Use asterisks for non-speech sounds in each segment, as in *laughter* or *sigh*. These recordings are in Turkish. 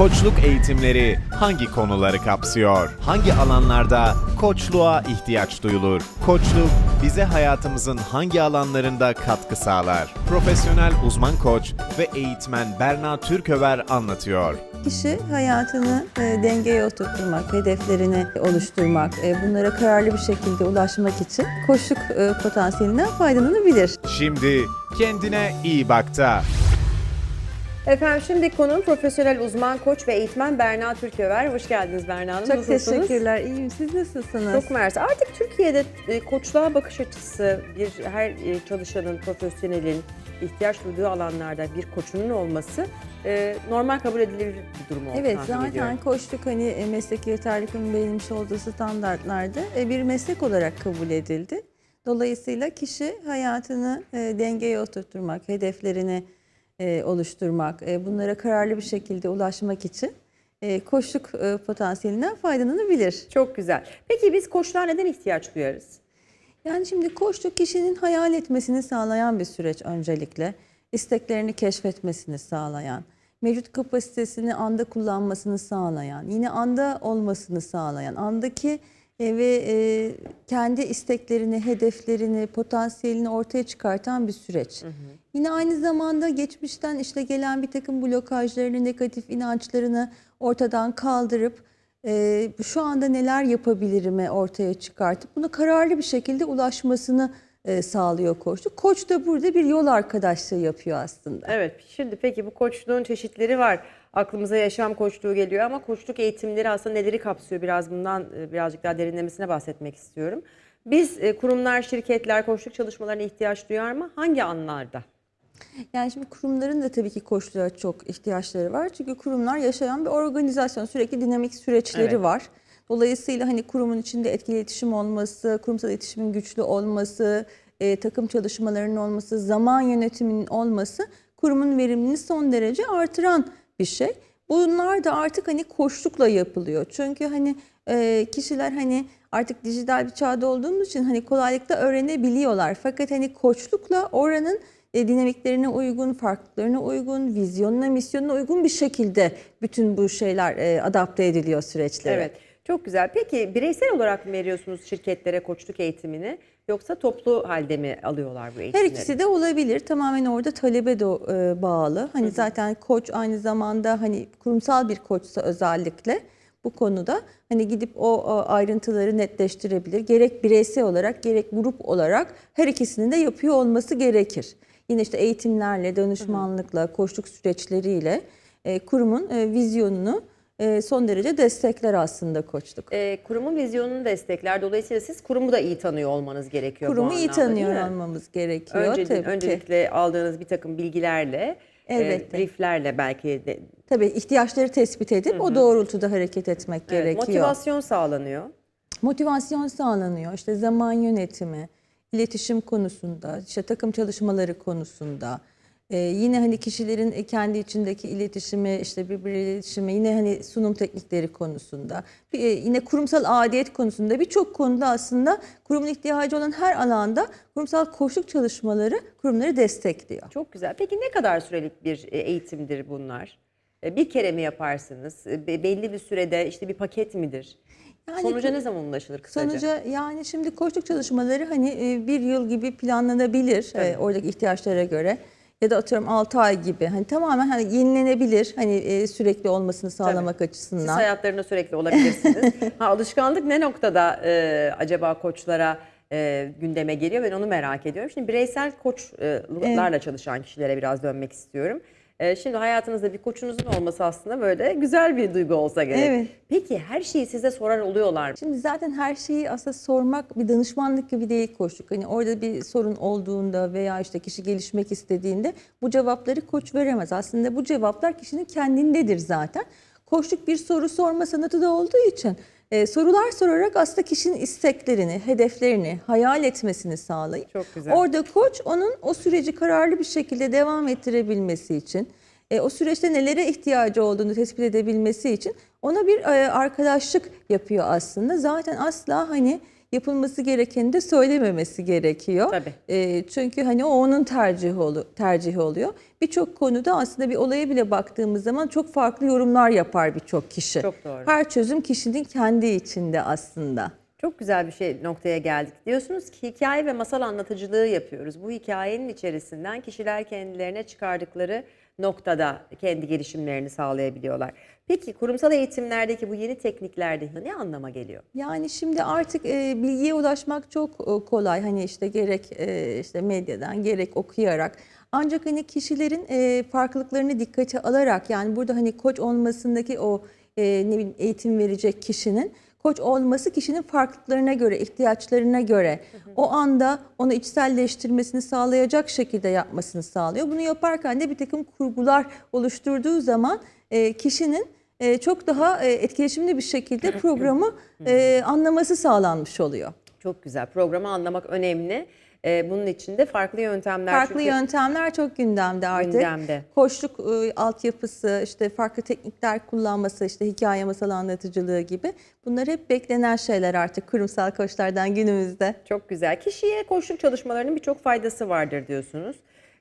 Koçluk eğitimleri hangi konuları kapsıyor? Hangi alanlarda koçluğa ihtiyaç duyulur? Koçluk bize hayatımızın hangi alanlarında katkı sağlar? Profesyonel uzman koç ve eğitmen Berna Türköver anlatıyor. Kişi hayatını e, dengeye oturtmak, hedeflerini oluşturmak, e, bunlara kararlı bir şekilde ulaşmak için koçluk e, potansiyelinden faydalanabilir. Şimdi kendine iyi bak da. Efendim şimdi konuğum profesyonel uzman koç ve eğitmen Berna Türköver. Hoş geldiniz Berna Hanım. Çok Nasılsınız? teşekkürler. İyiyim. Siz nasılsınız? Çok mersi. Artık Türkiye'de e, koçluğa bakış açısı bir her e, çalışanın, profesyonelin ihtiyaç duyduğu alanlarda bir koçunun olması e, normal kabul edilir bir durum oldu Evet zaten ediyorum. koçluk hani meslek yeterlilikinin belirlemiş olduğu standartlarda bir meslek olarak kabul edildi. Dolayısıyla kişi hayatını dengeye oturtturmak, hedeflerini e, oluşturmak, e, bunlara kararlı bir şekilde ulaşmak için e, koçluk e, potansiyelinden faydalanabilir. Çok güzel. Peki biz koçluğa neden ihtiyaç duyarız? Yani şimdi koçluk kişinin hayal etmesini sağlayan bir süreç öncelikle. İsteklerini keşfetmesini sağlayan, mevcut kapasitesini anda kullanmasını sağlayan, yine anda olmasını sağlayan, andaki ve e, kendi isteklerini, hedeflerini, potansiyelini ortaya çıkartan bir süreç. Yine aynı zamanda geçmişten işte gelen bir takım blokajlarını, negatif inançlarını ortadan kaldırıp e, şu anda neler yapabilirimi ortaya çıkartıp buna kararlı bir şekilde ulaşmasını e, sağlıyor koçluk. Koç da burada bir yol arkadaşlığı yapıyor aslında. Evet, şimdi peki bu koçluğun çeşitleri var. Aklımıza yaşam koçluğu geliyor ama koçluk eğitimleri aslında neleri kapsıyor? Biraz bundan e, birazcık daha derinlemesine bahsetmek istiyorum. Biz e, kurumlar, şirketler koçluk çalışmalarına ihtiyaç duyar mı? Hangi anlarda? Yani şimdi kurumların da tabii ki koçluğa çok ihtiyaçları var. Çünkü kurumlar yaşayan bir organizasyon, sürekli dinamik süreçleri Evet. var. Dolayısıyla hani kurumun içinde etkili iletişim olması, kurumsal iletişimin güçlü olması, e, takım çalışmalarının olması, zaman yönetiminin olması kurumun verimliliğini son derece artıran bir şey. Bunlar da artık hani koçlukla yapılıyor. Çünkü hani e, kişiler hani artık dijital bir çağda olduğumuz için hani kolaylıkla öğrenebiliyorlar. Fakat hani koçlukla oranın e, dinamiklerine uygun, farklılıklarına uygun, vizyonuna, misyonuna uygun bir şekilde bütün bu şeyler e, adapte ediliyor süreçlere. Evet, çok güzel. Peki bireysel olarak mı veriyorsunuz şirketlere koçluk eğitimini yoksa toplu halde mi alıyorlar bu Her eğitimleri? ikisi de olabilir. Tamamen orada talebe de e, bağlı. Hani zaten koç aynı zamanda hani kurumsal bir koçsa özellikle bu konuda hani gidip o, ayrıntıları netleştirebilir. Gerek bireysel olarak gerek grup olarak her ikisinin de yapıyor olması gerekir. Yine işte eğitimlerle, danışmanlıkla, koçluk süreçleriyle e, kurumun e, vizyonunu son derece destekler aslında koçluk. E, kurumun vizyonunu destekler. Dolayısıyla siz kurumu da iyi tanıyor olmanız gerekiyor Kurumu iyi anlamda, değil tanıyor olmamız gerekiyor Önce, tabii ki. öncelikle aldığınız bir takım bilgilerle, Elbette. e, brieflerle belki de Tabii ihtiyaçları tespit edip o doğrultuda hareket etmek evet, gerekiyor. motivasyon sağlanıyor. Motivasyon sağlanıyor. İşte zaman yönetimi, iletişim konusunda, işte takım çalışmaları konusunda. Ee, yine hani kişilerin e, kendi içindeki iletişimi, işte birbiriyle iletişimi, yine hani sunum teknikleri konusunda, e, yine kurumsal adiyet konusunda birçok konuda aslında kurumun ihtiyacı olan her alanda kurumsal koşuluk çalışmaları kurumları destekliyor. Çok güzel. Peki ne kadar sürelik bir e, eğitimdir bunlar? E, Bir kere mi yaparsınız? Be- Belli bir sürede işte bir paket midir? Yani Sonuca ne zaman ulaşılır kısaca? Sonuca yani şimdi koçluk çalışmaları hani bir yıl gibi planlanabilir e, oradaki ihtiyaçlara göre. Ya da atıyorum 6 ay gibi. Hani tamamen hani yenilenebilir. Hani e, sürekli olmasını sağlamak Siz açısından. hayatlarında sürekli olabilirsiniz. *laughs* ha, alışkanlık ne noktada e, acaba koçlara e, gündeme geliyor? Ben onu merak ediyorum. Şimdi bireysel koçlarla çalışan kişilere biraz dönmek istiyorum. E, şimdi hayatınızda bir koçunuzun olması aslında böyle güzel bir duygu olsa gerek. Evet. Peki her şeyi size sorar oluyorlar mı? Şimdi zaten her şeyi aslında sormak bir danışmanlık gibi değil koçluk. Hani orada bir sorun olduğunda veya işte kişi gelişmek istediğinde bu cevapları koç veremez. Aslında bu cevaplar kişinin kendindedir zaten. Koçluk bir soru sorma sanatı da olduğu için e, sorular sorarak aslında kişinin isteklerini, hedeflerini hayal etmesini sağlayıp Çok güzel. orada koç onun o süreci kararlı bir şekilde devam ettirebilmesi için e, o süreçte nelere ihtiyacı olduğunu tespit edebilmesi için ona bir e, arkadaşlık yapıyor aslında. Zaten asla hani yapılması gerekeni de söylememesi gerekiyor. Tabii. E, çünkü hani o onun tercihi, olu, tercihi oluyor. Birçok konuda aslında bir olaya bile baktığımız zaman çok farklı yorumlar yapar birçok kişi. Çok doğru. Her çözüm kişinin kendi içinde aslında. Çok güzel bir şey noktaya geldik. Diyorsunuz ki hikaye ve masal anlatıcılığı yapıyoruz. Bu hikayenin içerisinden kişiler kendilerine çıkardıkları noktada kendi gelişimlerini sağlayabiliyorlar. Peki kurumsal eğitimlerdeki bu yeni tekniklerde ne anlama geliyor? Yani şimdi artık e, bilgiye ulaşmak çok e, kolay. Hani işte gerek e, işte medyadan gerek okuyarak. Ancak hani kişilerin e, farklılıklarını dikkate alarak yani burada hani koç olmasındaki o e, ne bileyim eğitim verecek kişinin koç olması kişinin farklılıklarına göre, ihtiyaçlarına göre o anda onu içselleştirmesini sağlayacak şekilde yapmasını sağlıyor. Bunu yaparken de bir takım kurgular oluşturduğu zaman e, kişinin e, çok daha e, etkileşimli bir şekilde programı anlaması sağlanmış oluyor. Çok güzel. Programı anlamak önemli. Ee, bunun için de farklı yöntemler Farklı yöntemler çok gündemde artık. Gündemde. Koçluk e, altyapısı, işte farklı teknikler kullanması, işte hikaye masal anlatıcılığı gibi bunlar hep beklenen şeyler artık kurumsal koçlardan günümüzde. çok güzel. Kişiye koçluk çalışmalarının birçok faydası vardır diyorsunuz.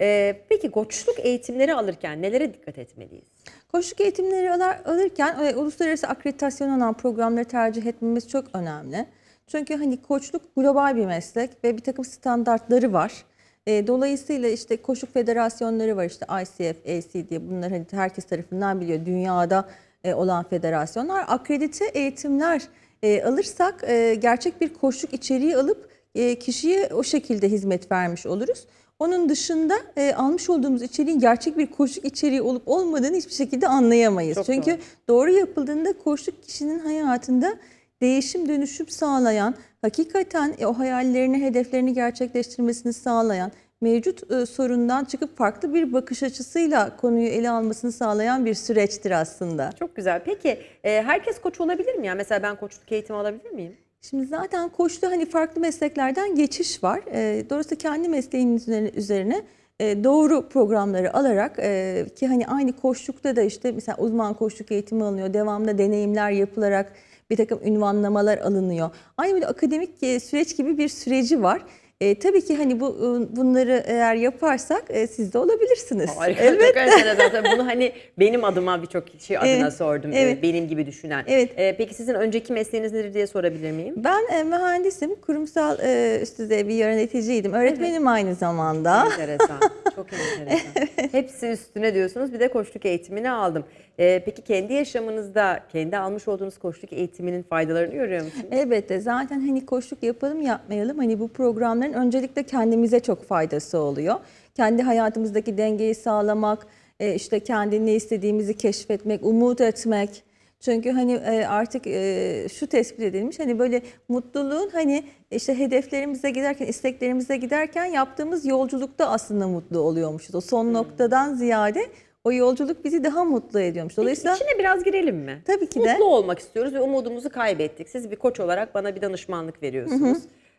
Ee, peki koçluk eğitimleri alırken nelere dikkat etmeliyiz? Koçluk eğitimleri alır- alırken e, uluslararası akreditasyon olan programları tercih etmemiz çok önemli. Çünkü hani koçluk global bir meslek ve bir takım standartları var. E, dolayısıyla işte koçluk federasyonları var işte ICF, AC diye bunlar hani herkes tarafından biliyor dünyada e, olan federasyonlar. Akredite eğitimler e, alırsak e, gerçek bir koçluk içeriği alıp e, kişiye o şekilde hizmet vermiş oluruz. Onun dışında e, almış olduğumuz içeriğin gerçek bir koçluk içeriği olup olmadığını hiçbir şekilde anlayamayız. Çok Çünkü doğru. doğru yapıldığında koçluk kişinin hayatında değişim dönüşüm sağlayan, hakikaten e, o hayallerini, hedeflerini gerçekleştirmesini sağlayan, mevcut e, sorundan çıkıp farklı bir bakış açısıyla konuyu ele almasını sağlayan bir süreçtir aslında. Çok güzel. Peki e, herkes koç olabilir mi? ya? Mesela ben koçluk eğitimi alabilir miyim? Şimdi zaten koçta hani farklı mesleklerden geçiş var. E, dolayısıyla kendi mesleğinin üzerine, üzerine doğru programları alarak e, ki hani aynı koçlukta da işte mesela uzman koçluk eğitimi alınıyor. Devamlı deneyimler yapılarak bir takım ünvanlamalar alınıyor. Aynı böyle akademik e, süreç gibi bir süreci var. E, tabii ki hani bu e, bunları eğer yaparsak e, siz de olabilirsiniz. Harika. Elbette. Çok enteresan. Tabii Bunu hani benim adıma birçok kişi adına Evet, sordum. evet. e, Benim gibi düşünen. Evet. E, peki sizin önceki mesleğiniz nedir diye sorabilir miyim? Ben e, mühendisim, kurumsal e, üst düzey bir yöneticiydim. Öğretmenim aynı zamanda. Enteresan. *laughs* Çok enteresan. Hepsi üstüne diyorsunuz. Bir de koçluk eğitimini aldım. E, peki kendi yaşamınızda kendi almış olduğunuz koçluk eğitiminin faydalarını görüyor musunuz? Elbette zaten hani koçluk yapalım yapmayalım hani bu programların öncelikle kendimize çok faydası oluyor. Kendi hayatımızdaki dengeyi sağlamak, e, işte kendi ne istediğimizi keşfetmek, umut etmek. Çünkü hani e, artık e, şu tespit edilmiş hani böyle mutluluğun hani işte hedeflerimize giderken, isteklerimize giderken yaptığımız yolculukta aslında mutlu oluyormuşuz. O son noktadan ziyade o yolculuk bizi daha mutlu ediyormuş. Dolayısıyla İçine biraz girelim mi? Tabii ki de. Mutlu olmak istiyoruz ve umudumuzu kaybettik. Siz bir koç olarak bana bir danışmanlık veriyorsunuz.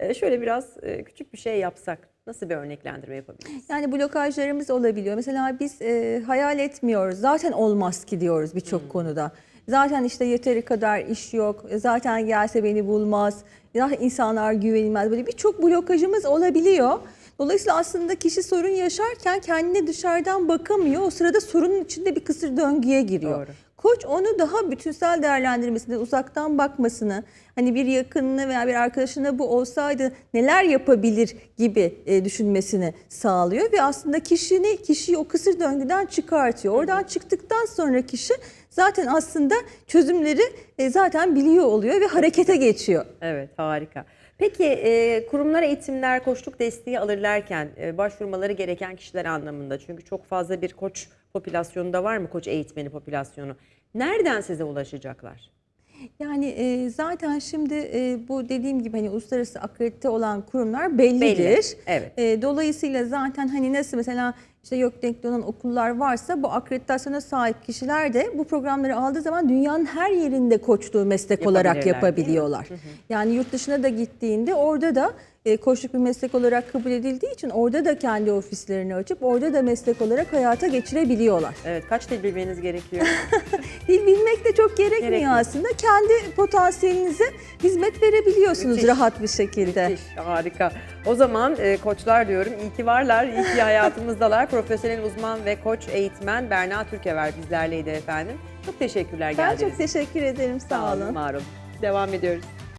E, şöyle biraz e, küçük bir şey yapsak nasıl bir örneklendirme yapabiliriz? Yani blokajlarımız olabiliyor. Mesela biz e, hayal etmiyoruz. Zaten olmaz ki diyoruz birçok konuda. Zaten işte yeteri kadar iş yok. Zaten gelse beni bulmaz. Zaten insanlar güvenilmez. Böyle birçok blokajımız olabiliyor. Dolayısıyla aslında kişi sorun yaşarken kendine dışarıdan bakamıyor. O sırada sorunun içinde bir kısır döngüye giriyor. Doğru. Koç onu daha bütünsel değerlendirmesini, uzaktan bakmasını, hani bir yakınına veya bir arkadaşına bu olsaydı neler yapabilir gibi e, düşünmesini sağlıyor ve aslında kişini kişiyi o kısır döngüden çıkartıyor. Oradan çıktıktan sonra kişi zaten aslında çözümleri e, zaten biliyor oluyor ve harekete geçiyor. Evet harika. Peki e, kurumlar eğitimler, koçluk desteği alırlarken e, başvurmaları gereken kişiler anlamında çünkü çok fazla bir koç popülasyonu da var mı koç eğitmeni popülasyonu? Nereden size ulaşacaklar? Yani e, zaten şimdi e, bu dediğim gibi hani uluslararası akredite olan kurumlar bellidir. Belli, evet. E, dolayısıyla zaten hani nasıl mesela işte yok denkli olan okullar varsa bu akreditasyona sahip kişiler de bu programları aldığı zaman dünyanın her yerinde koçluğu meslek olarak yapabiliyorlar. Yani yurt dışına da gittiğinde orada da koçluk bir meslek olarak kabul edildiği için orada da kendi ofislerini açıp orada da meslek olarak hayata geçirebiliyorlar. Evet kaç dil bilmeniz gerekiyor? *laughs* Dil bilmek de çok gerekmiyor Gerekmiyor. aslında. Kendi potansiyelinize hizmet verebiliyorsunuz Müthiş. rahat bir şekilde. Müthiş, harika. O zaman e, koçlar diyorum. İyi ki varlar, iyi ki hayatımızdalar. *laughs* Profesyonel uzman ve koç eğitmen Berna Türkever bizlerleydi efendim. Çok teşekkürler Ben geldiniz. çok teşekkür ederim. Sağ olun. var olun. Devam ediyoruz.